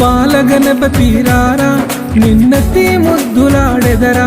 బాలగణపతి రారా నిన్నతి ముద్దులాడెదరా.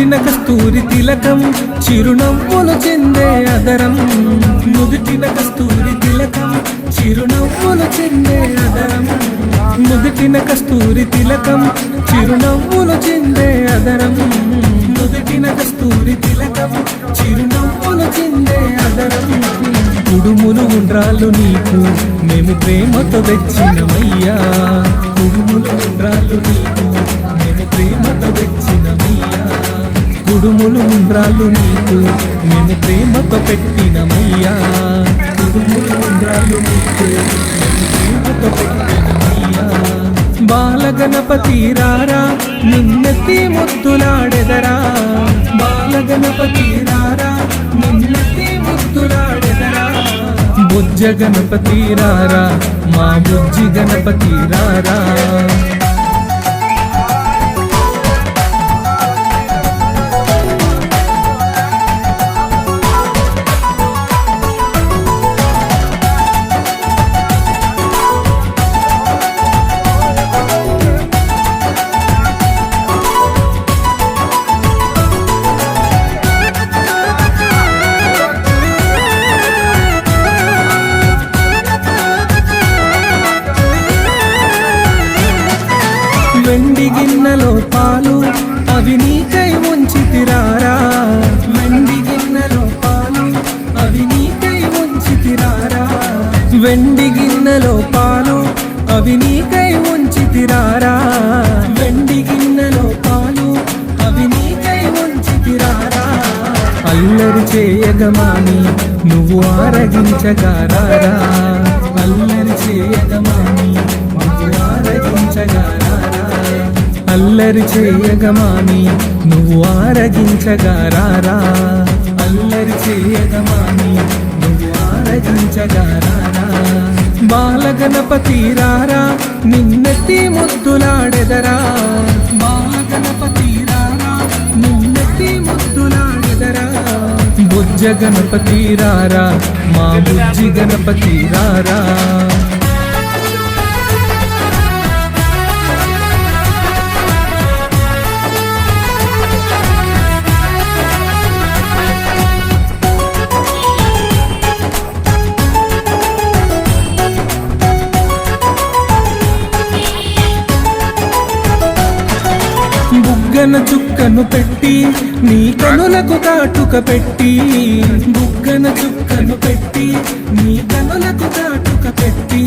పుట్టిన కస్తూరి తిలకం చిరునవ్వులు చెందే అదరం. నుదుటిన కస్తూరి తిలకం చిరునవ్వులు చెందే అదరం. నుదుటిన కస్తూరి తిలకం చిరునవ్వులు చెందే అదరం. నుదుటిన కస్తూరి తిలకం చిరునవ్వులు చెందే అదరం. కుడుములు ఉండ్రాలు నీకు మేము ప్రేమతో తెచ్చినమయ్యా. కుడుములు ఉండ్రాలు నీకు మేము ప్రేమతో తెచ్చినమయ్యా. కుడుములు ఉండ్రాళ్ళు నీకు. నేను ప్రేమతో పెట్టినమయ్యా కుడుములు ఉండ్రాళ్ళు నీకు. ప్రేమతో పెట్టినమయ్యా బాలగణపతి రారా నిన్నెత్తి ముద్దులాడెదరా. బాలగణపతి రారా నిన్నెత్తి ముద్దులాడెదరా. బుజ్జ గణపతి రారా మా బుజ్జి గణపతి రారా. గిన్నెలో పాలు అవి నీకై ఉంచి తిరారా వెండి గిన్నెలో పాలు అవి నీకై ఉంచి తిరారా వెండి గిన్నెలో పాలు అవి నీకై ఉంచి తిరారా వెండి గిన్నెలో పాలు అవి నీకై ఉంచి తిరారా అల్లరి చేయగమాని నువ్వు ఆరగించగారారా అల్లరి చేయగమాని నువ్వు ఆరగించగారా అల్లరి చేయగమాని నువ్వు ఆరగించగారారా అల్లరి చేయగమాని నువ్వు ఆరగించగారారా బాలగణపతి రారా నిన్నెత్తి ముద్దులాడెదరా. బాలగణపతి రారా నిన్నెత్తి ముద్దులాడెదరా. బుజ్జ గణపతి రారా మా బుజ్జి గణపతి రారా. బుగ్గన చుక్కను పెట్టి నీ కనులకు కాటుక పెట్టి బుగ్గన చుక్కను పెట్టి నీ కనులకు కాటుక పెట్టి.